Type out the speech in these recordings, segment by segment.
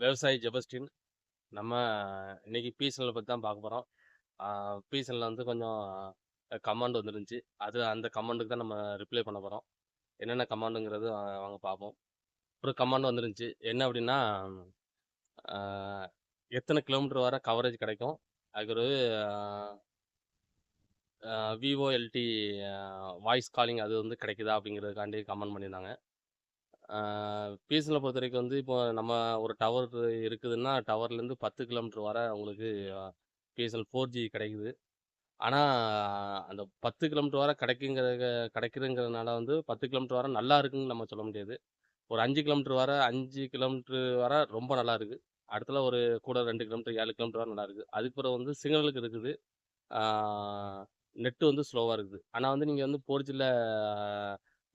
விவசாயி ஜெபஸ்டின். நம்ம இன்னைக்கு பீசனில் பற்றி தான் பார்க்க போகிறோம் பீசனில் வந்து கொஞ்சம் கமாண்ட் வந்துருந்துச்சு. அது அந்த கமாண்டுக்கு தான் நம்ம ரிப்ளை பண்ண போகிறோம் என்னென்ன கமாண்டுங்கிறது வாங்க பார்ப்போம். ஒரு கமாண்ட் வந்துருந்துச்சு. என்ன அப்படின்னா எத்தனை கிலோமீட்டர் வர கவரேஜ் கிடைக்கும்? அதுக்கு ஒரு விவோஎல்டி வாய்ஸ் காலிங் அது வந்து கிடைக்குதா? அப்படிங்கிறதுக்காண்டி கமெண்ட் பண்ணியிருந்தாங்க. பீஸில் பொறுத்த வரைக்கும் வந்து இப்போ நம்ம ஒரு டவர் இருக்குதுன்னா, டவர்லேருந்து 10 கிலோமீட்டர் வர உங்களுக்கு பிஎஸ்என்எல் 4ஜி கிடைக்குது. ஆனால் அந்த 10 கிலோமீட்டர் வர கிடைக்குங்கிற கிடைக்குதுங்கிறதுனால வந்து 10 கிலோமீட்டர் வர நல்லா இருக்குன்னு நம்ம சொல்ல முடியாது. ஒரு அஞ்சு கிலோமீட்டர் வர அஞ்சு கிலோமீட்டர் வர ரொம்ப நல்லா இருக்குது அடுத்தல ஒரு கூட ரெண்டு கிலோமீட்டர் ஏழு கிலோமீட்டர் வர நல்லா இருக்குது அதுக்கு பிறகு வந்து சிக்னலுக்கு இருக்குது. நெட்டு வந்து ஸ்லோவாக இருக்குது. ஆனால் வந்து நீங்கள் வந்து 4ஜில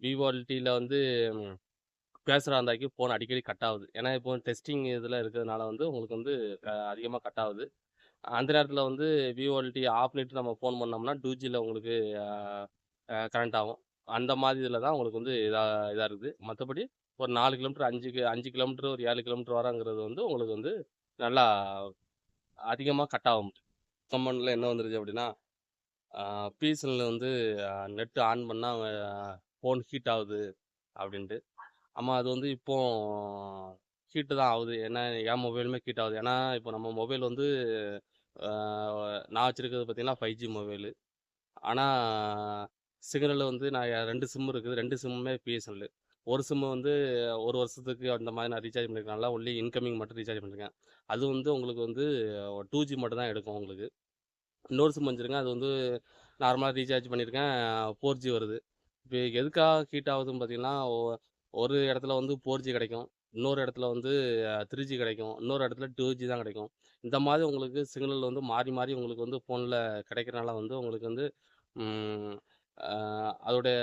விவோஎல்டில வந்து பேசுகிற இருந்தாக்கி ஃபோன் அடிக்கடி கட் ஆகுது. ஏன்னா, இப்போ டெஸ்டிங் இதில் இருக்கிறதுனால வந்து உங்களுக்கு வந்து க கட் ஆகுது. அந்த நேரத்தில் வந்து விவோஎல்டி ஆஃப் பண்ணிட்டு நம்ம ஃபோன் பண்ணோம்னா, 2ஜில உங்களுக்கு கரண்ட் ஆகும். அந்த மாதிரி இதில் தான் உங்களுக்கு வந்து இதாக இதாக இருக்குது. மற்றபடி ஒரு நாலு கிலோமீட்டர் அஞ்சு அஞ்சு கிலோமீட்டர் ஒரு ஏழு கிலோமீட்டர் வரங்கிறது வந்து உங்களுக்கு வந்து நல்லா அதிகமாக கட் ஆகும். கம்பெனியில் என்ன வந்துருச்சு அப்படின்னா ஆ வந்து நெட்டு ஆன் பண்ணால் ஃபோன் ஹீட் ஆகுது அப்படின்ட்டு ஆமா அது வந்து இப்போ ஹீட்டு தான் ஆகுது. ஏன்னா, என் மொபைலுமே ஹீட் ஆகுது. ஏன்னா, இப்போ நம்ம மொபைல் வந்து நான் வச்சுருக்கிறது பார்த்தீங்கன்னா, ஃபைவ் ஜி மொபைலு. ஆனால் சிக்னலில் வந்து நான் ரெண்டு சிம் இருக்குது. ரெண்டு சிம்முமே பிஎஸ்என்எல். ஒரு சிம்மு வந்து ஒரு வருஷத்துக்கு அந்த மாதிரி நான் ரீசார்ஜ் பண்ணியிருக்கனால ஒன்லி இன்கமிங் மட்டும் ரீசார்ஜ் பண்ணியிருக்கேன். அது வந்து உங்களுக்கு வந்து 2ஜி மட்டும் தான் எடுக்கும் உங்களுக்கு. இன்னொரு சிம் வச்சிருக்கேன். அது வந்து நார்மலாக ரீசார்ஜ் பண்ணியிருக்கேன். ஃபோர் ஜி வருது. இப்போ எதுக்காக ஹீட் ஆகுதுன்னு பார்த்தீங்கன்னா, ஒரு இடத்துல வந்து ஃபோர் ஜி கிடைக்கும். இன்னொரு இடத்துல வந்து த்ரீ ஜி கிடைக்கும். இன்னொரு இடத்துல டூ ஜி தான் கிடைக்கும். இந்த மாதிரி உங்களுக்கு சிக்னல் வந்து மாறி, மாறி உங்களுக்கு வந்து ஃபோனில் கிடைக்கிறனால வந்து உங்களுக்கு வந்து அதோடைய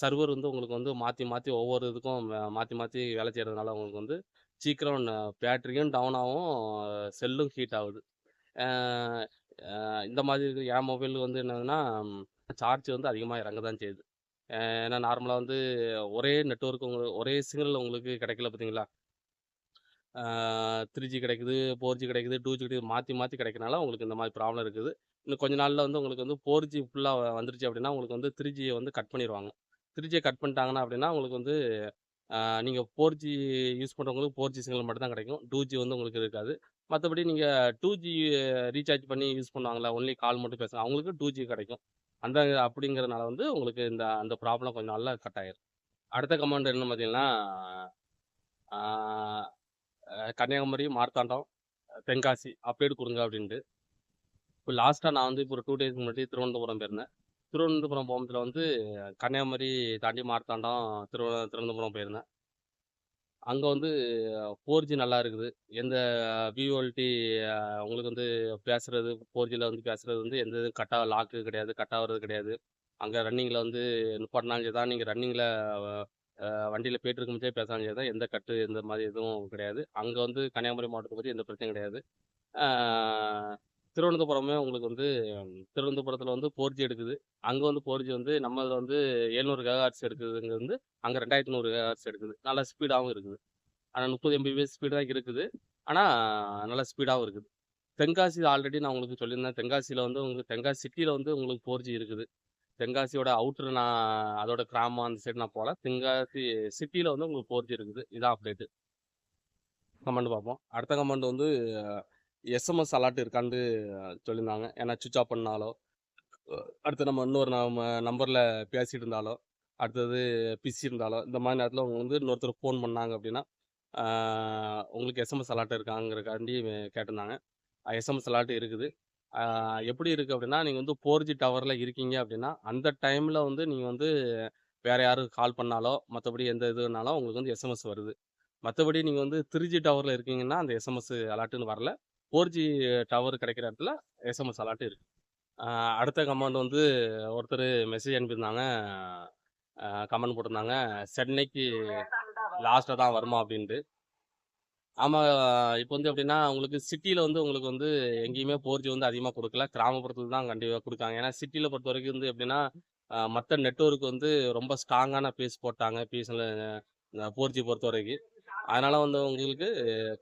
சர்வர் வந்து உங்களுக்கு வந்து மாற்றி மாற்றி ஒவ்வொரு இதுக்கும் மாற்றி மாற்றி வேலை செய்கிறதுனால உங்களுக்கு வந்து சீக்கிரம் பேட்டரியும் டவுன் ஆகும். செல்லும் ஹீட் ஆகுது. இந்த மாதிரி இருக்கு என் மொபைல் வந்து என்னதுன்னா, சார்ஜ் வந்து அதிகமாக இறங்க தான் செய்யுது. ஏன்னா நார்மலாக வந்து ஒரே நெட்ஒர்க் உங்களுக்கு ஒரே சிக்னல் உங்களுக்கு கிடைக்கல பார்த்தீங்களா? த்ரீ ஜி கிடைக்குது, ஃபோர் ஜி கிடைக்குது, டூ ஜி கிடைக்குது. மாற்றி மாற்றி கிடைக்கனால உங்களுக்கு இந்த மாதிரி ப்ராப்ளம் இருக்குது. இன்னும் கொஞ்ச நாளில் வந்து உங்களுக்கு வந்து ஃபோர் ஜி ஃபுல்லாக வந்துருச்சு அப்படின்னா உங்களுக்கு வந்து த்ரீ ஜியை வந்து கட் பண்ணிடுவாங்க த்ரீ ஜியை கட் பண்ணிட்டாங்கன்னா அப்படின்னா உங்களுக்கு வந்து நீங்கள் ஃபோர் ஜி யூஸ் பண்ணுறவங்களுக்கு ஃபோர் ஜி சிக்னல் மட்டும் தான் கிடைக்கும். டூ ஜி வந்து உங்களுக்கு இருக்காது. மற்றபடி நீங்கள் டூ ஜி ரீசார்ஜ் பண்ணி யூஸ் பண்ணுவாங்களா ஒன்லி கால் மட்டும் பேசுங்க அவங்களுக்கு டூ ஜி கிடைக்கும். அந்த அப்படிங்கிறதுனால வந்து உங்களுக்கு இந்த அந்த ப்ராப்ளம் கொஞ்சம் நல்லா கட் ஆயிரும். அடுத்த கமாண்ட் என்னன்னு பார்த்தீங்கன்னா, கன்னியாகுமரி, மார்த்தாண்டம், தென்காசி அப்டேட் குடுங்க அப்படின்ட்டு இப்போ லாஸ்ட்டாக நான் வந்து இப்போ ஒரு டூ டேஸ் முன்னாடி திருவனந்தபுரம் போயிருந்தேன். திருவனந்தபுரம் போகும்போதுல வந்து கன்னியாகுமரி தாண்டி மார்த்தாண்டம், திரு திருவனந்தபுரம் போயிருந்தேன். அங்கே வந்து ஃபோர் ஜி நல்லா இருக்குது. எந்த விவோஎல்டி உங்களுக்கு வந்து பேசுறது 4ஜில வந்து பேசுறது வந்து எந்த இதுவும் கட்டாக லாக்கு கிடையாது. கட்டாகிறது கிடையாது. அங்கே ரன்னிங்கில் வந்து நிப்பாட்டினாலும் சரி தான், நீங்கள் ரன்னிங்கில் வண்டியில் போயிட்டு இருக்கும்போதே பேசினாலும் தான், எந்த கட்டு எந்த மாதிரி எதுவும் கிடையாது. அங்கே வந்து கன்னியாகுமரி மாவட்டத்தை பற்றி எந்த பிரச்சனையும் கிடையாது. திருவனந்தபுரமே உங்களுக்கு வந்து திருவனந்தபுரத்தில் வந்து 4ஜி எடுக்குது. அங்கே வந்து 4ஜி வந்து நம்ம வந்து 700 மெகாஹெர்ட்ஸ் எடுக்குதுங்கிறது வந்து அங்க 2100 மெகாஹெர்ட்ஸ் எடுக்குது. நல்லா ஸ்பீடாகவும் இருக்குது. ஆனால் முப்பது எம்பிபிஎஸ் ஸ்பீடு தான் இருக்குது. ஆனால் நல்லா ஸ்பீடாகவும் இருக்குது. தென்காசி ஆல்ரெடி நான் உங்களுக்கு சொல்லியிருந்தேன். தென்காசியில் வந்து உங்களுக்கு தென்காசி சிட்டியில் வந்து உங்களுக்கு 4ஜி இருக்குது. தென்காசியோட அவுட்டர் நான் அதோட கிராமம் அந்த சைடு நான் போகல தென்காசி சிட்டியில் வந்து உங்களுக்கு 4ஜி இருக்குது. இதான் அப்டேட்டு கமெண்ட் பார்ப்போம். அடுத்த கமெண்ட் வந்து எஸ்எம்எஸ் அலர்ட் இருக்கான்னு சொல்லியிருந்தாங்க. ஏன்னா சுவிச் ஆஃப் பண்ணாலோ, அடுத்து நம்ம இன்னொரு நம்ம நம்பரில் பேசிகிட்டு இருந்தாலோ, அடுத்தது பிஸி இருந்தாலோ, இந்த மாதிரி நேரத்தில் அவங்க வந்து இன்னொருத்தர் ஃபோன் பண்ணாங்க அப்படின்னா உங்களுக்கு எஸ்எம்எஸ் அலர்ட் இருக்காங்கிறதுக்காண்டி கேட்டிருந்தாங்க. எஸ்எம்எஸ் அலர்ட் இருக்குது. எப்படி இருக்குது அப்படின்னா நீங்கள் வந்து ஃபோர் ஜி டவரில் இருக்கீங்க அப்படின்னா அந்த டைமில் வந்து நீங்கள் வந்து வேறு யாரும் கால் பண்ணாலோ, மற்றபடி எந்த இதுனாலும் உங்களுக்கு வந்து எஸ்எம்எஸ் வருது. மற்றபடி நீங்கள் வந்து த்ரிஜி டவரில் இருக்கீங்கன்னா, அந்த எஸ்எம்எஸ் அலாட்டுன்னு வரல. ஃபோர் ஜி டவர் கிடைக்கிற இடத்துல எஸ்எம்எஸ் அலாட்டு இருக்கு. அடுத்த கமெண்ட் வந்து ஒருத்தர் மெசேஜ் அனுப்பியிருந்தாங்க. கமெண்ட் போட்டிருந்தாங்க. சென்னைக்கு லாஸ்ட்டாக தான் வருமா அப்படின்ட்டு ஆமாம் இப்போ வந்து எப்படின்னா உங்களுக்கு சிட்டியில் வந்து உங்களுக்கு வந்து எங்கேயுமே ஃபோர் ஜி வந்து அதிகமாக கொடுக்கல கிராமப்புறத்தில் தான் கண்டிப்பாக கொடுக்காங்க ஏன்னா சிட்டியில் பொறுத்த வரைக்கும் வந்து எப்படின்னா மற்ற நெட்ஒர்க் நெட்வொர்க் வந்து ரொம்ப ஸ்ட்ராங்கான பேஸ் போட்டாங்க. பேஸில் ஃபோர் ஜி பொறுத்த வரைக்கும் அதனால வந்து உங்களுக்கு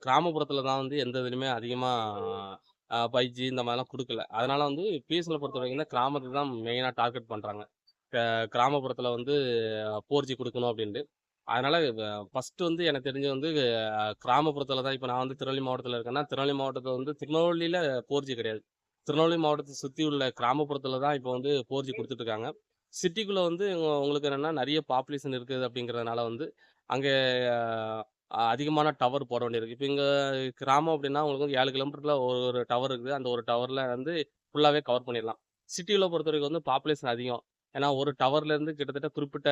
கிராமப்புறத்துல தான் வந்து எந்த இதுலையுமே அதிகமா பைஜி இந்த மாதிரிலாம் கொடுக்கல அதனால வந்து பிஎஸ்எல் பொறுத்தவரைக்கும் தான் கிராமத்தை தான் மெயினாக டார்கெட் பண்ணுறாங்க க வந்து 4G குடுக்கணும் அப்டின்ட்டு. அதனால வ ஃபர்ஸ்ட்டு வந்து எனக்கு தெரிஞ்சு வந்து கிராமப்புறத்தில் தான் இப்போ நான் வந்து திருநெல்வேலி மாவட்டத்தில் இருக்கேன்னா, திருநெல்வேலி மாவட்டத்தில் வந்து திருநெல்வேலியில் ஃபோர் ஜி கிடையாது. திருநெல்வேலி மாவட்டத்தை சுற்றி உள்ள கிராமப்புறத்தில் தான் இப்போ வந்து ஃபோர் ஜி கொடுத்துட்ருக்காங்க சிட்டிக்குள்ளே வந்து உங்களுக்கு என்னென்னா நிறைய பாப்புலேஷன் இருக்குது அப்படிங்கிறதுனால வந்து, அங்கே அதிகமான டவர் போட வேண்டியிருக்கு. இப்போ இங்கே கிராமம் அப்படின்னா உங்களுக்கு வந்து ஏழு கிலோமீட்டரில் ஒரு ஒரு டவர் இருக்குது. அந்த ஒரு டவரில் வந்து ஃபுல்லாகவே கவர் பண்ணிடலாம். சிட்டியில் பொறுத்த வரைக்கும் வந்து பாப்புலேஷன் அதிகம். ஏன்னா ஒரு டவர்லேருந்து கிட்டத்தட்ட குறிப்பிட்ட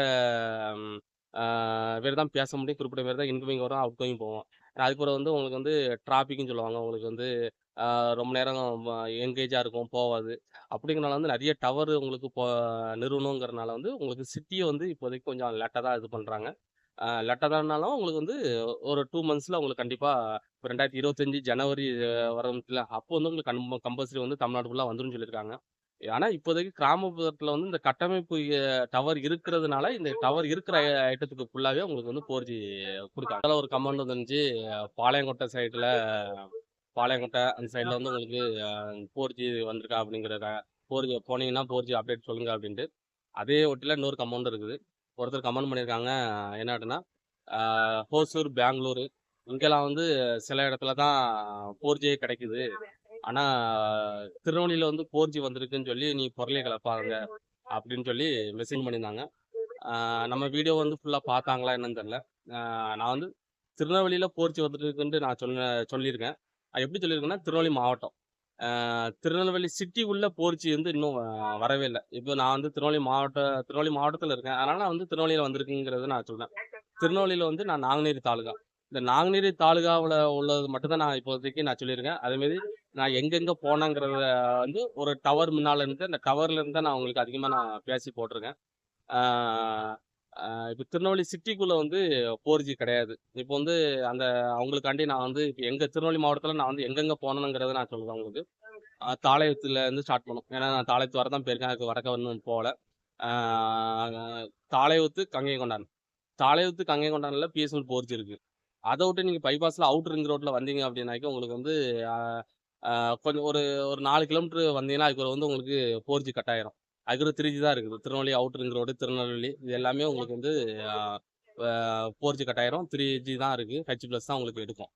வேறு பேர் தான் பேச முடியும். குறிப்பிட்ட பேர் தான் இன்கமிங் வரும், அவுட்கோயிங் போவோம் அதுக்கப்புறம் வந்து உங்களுக்கு வந்து டிராஃபிக்னு சொல்லுவாங்க. உங்களுக்கு வந்து ரொம்ப நேரம் எங்கேஜாக இருக்கும், போவாது. அப்படிங்கிறனால வந்து நிறைய டவர் உங்களுக்கு இப்போ நிறுவனங்கிறனால வந்து உங்களுக்கு சிட்டியை வந்து இப்போதைக்கு கொஞ்சம் லேட்டாக தான் இது பண்ணுறாங்க லெட்டரானாலும் உங்களுக்கு வந்து ஒரு டூ மந்த்ஸ்ல உங்களுக்கு கண்டிப்பாக ரெண்டாயிரத்தி இருபத்தஞ்சி ஜனவரி வரும்ல, அப்போ வந்து உங்களுக்கு கம்ப கம்பல்சரி வந்து தமிழ்நாடு ஃபுல்லாக வந்துரும்னு சொல்லியிருக்காங்க. ஆனால் இப்போதைக்கு கிராமப்புறத்தில் வந்து இந்த கட்டமைப்பு டவர் இருக்கிறதுனால, இந்த டவர் இருக்கிற ஐட்டத்துக்கு ஃபுல்லாகவே உங்களுக்கு வந்து போர்ஜி கொடுக்காங்க அதில் ஒரு கமெண்ட் வந்துருந்துச்சு. பாளையங்கோட்டை சைடுல பாளையங்கோட்டை அந்த சைடுல வந்து உங்களுக்கு அ 4G வந்திருக்கா அப்படிங்கிறத ஃபோர் ஜி போனீங்கன்னா 4G அப்டேட் சொல்லுங்க அப்படின்ட்டு அதே ஒட்டில இன்னொரு கமௌண்ட் இருக்குது. ஒருத்தர் கமெண்ட் பண்ணியிருக்காங்க. என்ன அப்டின்னா, ஹோசூர், பெங்களூர் இங்கெல்லாம் வந்து சில இடத்துல தான் 4Gயே கிடைக்குது. ஆனால் திருநெல்வேலியில் வந்து போர்ஜி வந்திருக்குன்னு சொல்லி நீ பொருளை கலப்பாங்க அப்படின்னு சொல்லி மெசேஜ் பண்ணியிருந்தாங்க. நம்ம வீடியோ வந்து ஃபுல்லாக பார்த்தாங்களா என்னன்னு தெரில நான் வந்து திருநெல்வேலியில் 4G வந்துருக்குன்ட்டு நான் சொன்ன சொல்லியிருக்கேன். அது எப்படி சொல்லியிருக்கேன்னா, திருநெல்வேலி மாவட்டம். திருநெல்வேலி சிட்டி உள்ள 4G வந்து இன்னும் வரவே இல்லை இப்போ நான் வந்து திருநெல்வேலி மாவட்ட திருநெல்வேலி மாவட்டத்தில் இருக்கேன். அதனால நான் வந்து திருநெல்வேலியில் வந்திருக்குங்கிறத நான் சொல்றேன். திருநெல்வேலியில் வந்து நான் நாங்குநேரி தாலுகா. இந்த நாங்குநேரி தாலுகாவில் உள்ளது மட்டும்தான் நான் இப்போதைக்கு நான் சொல்லியிருக்கேன். அதேமாரி நான் எங்கெங்கே போனேங்கிறத வந்து ஒரு டவர் முன்னால இருந்து அந்த டவர்ல இருந்து தான் நான் உங்களுக்கு அதிகமாக நான் பேசி போட்டிருக்கேன் இப்போ திருநெல்வேலி சிட்டிக்குள்ளே வந்து 4G கிடையாது. இப்போ வந்து அந்த அவங்களுக்காண்டி நான் வந்து இப்போ எங்கள் திருநெல்வேலி மாவட்டத்தில் நான் வந்து எங்கெங்கே போனேனுங்கிறத நான் சொல்கிறேன் உங்களுக்கு. தாளையத்துலேருந்து ஸ்டார்ட் பண்ணும் ஏன்னா நான் தாளையத்து வர தான் போயிருக்கேன். அதுக்கு வடக்க இன்னும் போகல. அ தாளையத்து, கங்கைகொண்டான். தாளையத்து, கங்கைகொண்டான்ல பிஎஸ்என்எல் 4G இருக்கு. அத விட்டு நீங்கள் பைபாஸில் அவுட்டர் ரிங் ரோட்டில் வந்தீங்க அப்டின்னாக்க உங்களுக்கு வந்து கொஞ்சம் ஒரு ஒரு நாலு கிலோமீட்டர் வந்தீங்கன்னா, அதுக்கு வந்து உங்களுக்கு 4G கட் ஆயிரும். அக்ரோ த்ரீ தான் இருக்குது. திருநெல்வேலி அவுட்டர் ரோடு, திருநெல்வேலி இது எல்லாமே உங்களுக்கு வந்து ஃபோர் ஜி கட்டாயிரம் த்ரீ ஜி தான் இருக்குது ஹெச் ப்ளஸ் தான் உங்களுக்கு எடுக்கும்.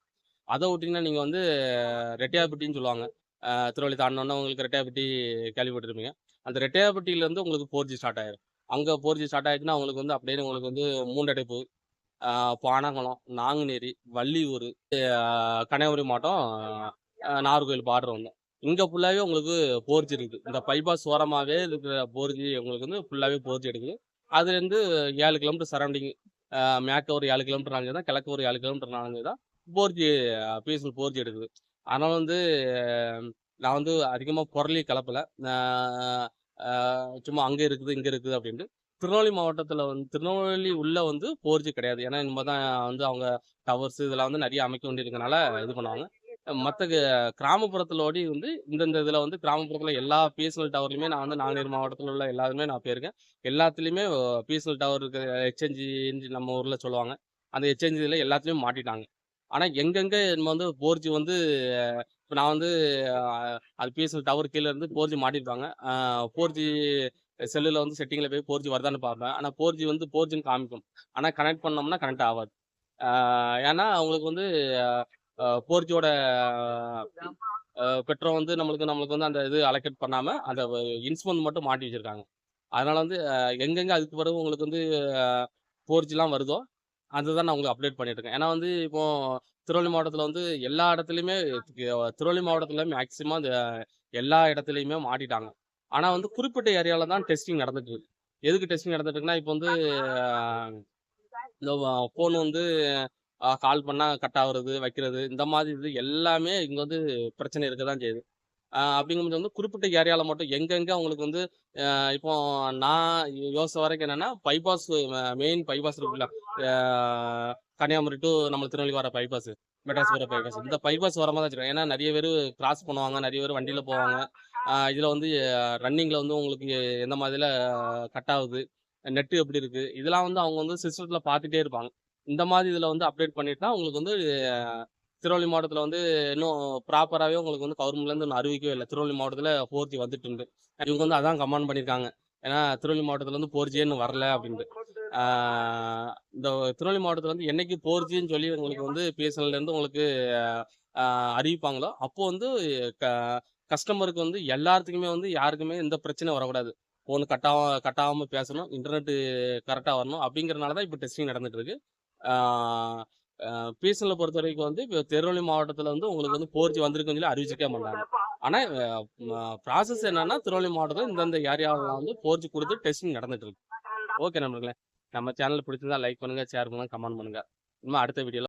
அதை விட்டிங்கன்னா நீங்கள் வந்து ரெட்டையாப்பட்டின்னு சொல்லுவாங்க. அ திருநெல்வேலி தாண்டுனோனே உங்களுக்கு ரெட்டையாப்பட்டி கேள்விப்பட்டிருப்பீங்க. அந்த ரெட்டையாப்பட்டியிலேருந்து உங்களுக்கு ஃபோர் ஜி ஸ்டார்ட் ஆயிரும். அங்க 4G ஸ்டார்ட் ஆயிடுச்சுன்னா, உங்களுக்கு வந்து அப்படியே உங்களுக்கு வந்து மூண்டடைப்பு, பானகுளம் நாங்குநேரி, வள்ளியூர் கன்னியாகுமரி மாவட்டம் நாகர்கோவில் பார்டர் வந்தோம். இங்கே ஃபுல்லாகவே உங்களுக்கு போர்ஜி இருக்குது. இந்த பைபாஸ் ஓரமாகவே இருக்கிற போர்ஜி உங்களுக்கு வந்து ஃபுல்லாகவே போர்ஜி எடுக்குது. அதுலேருந்து ஏழு கிலோமீட்டர் சரௌண்டிங் மேக்க ஒரு ஏழு கிலோமீட்டர் நாலஞ்சு தான், கிழக்கு ஒரு ஏழு கிலோமீட்டர் நாலஞ்சு தான் 4G பிஎஸ்என்எல் 4G எடுக்குது. ஆனால் வந்து நான் வந்து அதிகமாக புரளி கிளப்பல. சும்மா அங்கே இருக்குது, இங்கே இருக்குது அப்படின்ட்டு திருநெல்வேலி மாவட்டத்தில் வந்து திருநெல்வேலி உள்ளே வந்து போர்ஜி கிடையாது. ஏன்னா இனிமேல் தான் வந்து அவங்க டவர்ஸ் இதெல்லாம் வந்து நிறைய அமைக்க வேண்டியிருக்கனால இது பண்ணுவாங்க. மற்ற க கிராமப்புறத்துலோடி வந்து இந்தந்த இதில் வந்து கிராமப்புறத்தில் எல்லா பிஎஸ்என்எல் டவர்லையுமே நான் வந்து நாங்குநேரி மாவட்டத்தில் உள்ள எல்லாருமே நான் போயிருக்கேன். எல்லாத்துலேயுமே பிஎஸ்என்எல் டவர் இருக்கிற எக்ஸ்சேஞ்சுன்னு நம்ம ஊரில் சொல்லுவாங்க. அந்த எக்ஸ்சேஞ்ச் இதில் எல்லாத்துலேயும் மாட்டிட்டாங்க. ஆனால் எங்கெங்கே நம்ம வந்து போர்ஜி வந்து இப்போ நான் வந்து அது பிஎஸ்எல் டவர் கீழே இருந்து போர்ஜி மாட்டிருப்பாங்க போர்ஜி செல்லில் வந்து செட்டிங்கில் போய் 4G வருதான்னு பார்ப்பேன். ஆனால் ஃபோர் ஜி வந்து 4Gன்னு காமிக்கும். ஆனால் கனெக்ட் பண்ணோம்னா கனெக்ட் ஆகாது ஏன்னா அவங்களுக்கு வந்து அ 4Gயோட அ பெட்ரோல் வந்து நம்மளுக்கு நம்மளுக்கு வந்து அந்த இது அலோகேட் பண்ணாம, அந்த இன்ஸ்ட்ருமென்ட் மட்டும் மாட்டி வச்சிருக்காங்க. அதனால வந்து எங்கெங்க அதுக்கு பிறகு உங்களுக்கு வந்து 4Gலாம் வருதோ, அதுதான் நான் உங்களுக்கு அப்டேட் பண்ணிட்டு இருக்கேன். ஏன்னா வந்து இப்போ திருநெல்வேலி மாவட்டத்துல வந்து எல்லா இடத்துலயுமே திருநெல்வேலி மாவட்டத்துல மேக்ஸிமம் இந்த எல்லா இடத்துலயுமே மாட்டிட்டாங்க. ஆனா வந்து குறிப்பிட்ட ஏரியால தான் டெஸ்டிங் நடந்துட்டு இருக்கு. எதுக்கு டெஸ்டிங் நடந்துட்டு இருக்குன்னா, இப்போ வந்து இந்த ஃபோன் வந்து கால் பண்ணால் கட் ஆகுறது வைக்கிறது இந்த மாதிரி இது எல்லாமே இங்கே வந்து பிரச்சனை இருக்க தான் செய்யுது. அப்படிங்கும்போது வந்து குறிப்பிட்ட ஏரியாவில் மட்டும் எங்கெங்கே அவங்களுக்கு வந்து இப்போ நான் யோசிச்ச வரைக்கும் என்னென்னா பைபாஸ் மெயின் பைபாஸ் இருக்குல்ல. கன்னியாகுமரி டூ நம்ம திருநெல்வேலி வர பைபாஸ். மெட்ராஸ் வர பைபாஸ். இந்த பைபாஸ் ஓரமா தான் ஏன்னா நிறைய பேர் கிராஸ் பண்ணுவாங்க. நிறைய பேர் வண்டியில் போவாங்க. இதில் வந்து ரன்னிங்கில் வந்து உங்களுக்கு எந்த மாதிரில கட் ஆகுது, நெட்டு எப்படி இருக்குது இதெல்லாம் வந்து அவங்க வந்து சிஸ்டத்தில் பார்த்துட்டே இருப்பாங்க. இந்த மாதிரி இதில் வந்து அப்டேட் பண்ணிட்டா உங்களுக்கு வந்து திருவள்ளி மாவட்டத்தில் வந்து இன்னும் ப்ராப்பராகவே உங்களுக்கு வந்து கவர்மெண்ட்லேருந்து இன்னும் அறிவிக்கவே இல்லை. திருவள்ளி மாவட்டத்தில் ஃபோர் ஜி வந்துட்டு இருந்து இவங்க வந்து அதான் கமெண்ட் பண்ணியிருக்காங்க ஏன்னா திருவள்ளி மாவட்டத்தில் வந்து ஃபோர் ஜின்னு வரல அப்படின்ட்டு. இந்த திருவள்ளி மாவட்டத்தில் வந்து என்னைக்கு ஃபோர் ஜின்னு சொல்லி உங்களுக்கு வந்து பிஎஸ்என்எல்லேருந்து உங்களுக்கு அறிவிப்பாங்களோ அப்போ வந்து க கஸ்டமருக்கு வந்து எல்லாத்துக்குமே வந்து யாருக்குமே எந்த பிரச்சனையும் வரக்கூடாது. ஃபோன் கட்டாம கட்டாமல் பேசணும் இன்டர்நெட்டு கரெக்டாக வரணும் அப்படிங்கிறனால தான் இப்போ டெஸ்டிங் நடந்துட்டு இருக்கு. பிஎஸ்என்எல் பொறுத்த வரைக்கும் வந்து இப்போ திருவள்ளி மாவட்டத்தில் வந்து உங்களுக்கு வந்து போர்ஜி வந்திருக்குன்னு சொல்லி அறிவிச்சிருக்கே மாட்டாங்க ஆனால் ப்ராசஸ் என்னன்னா திருவள்ளி மாவட்டத்தில் இந்தந்த ஏரியாவில் வந்து போர்ஜி கொடுத்து டெஸ்டிங் நடந்துட்டு இருக்கு ஓகே நண்பர்களே நம்ம சேனல் பிடிச்சிருந்தா லைக் பண்ணுங்க ஷேர் பண்ணுங்க கமெண்ட் பண்ணுங்க. இன்னும் அடுத்த வீடியோவில்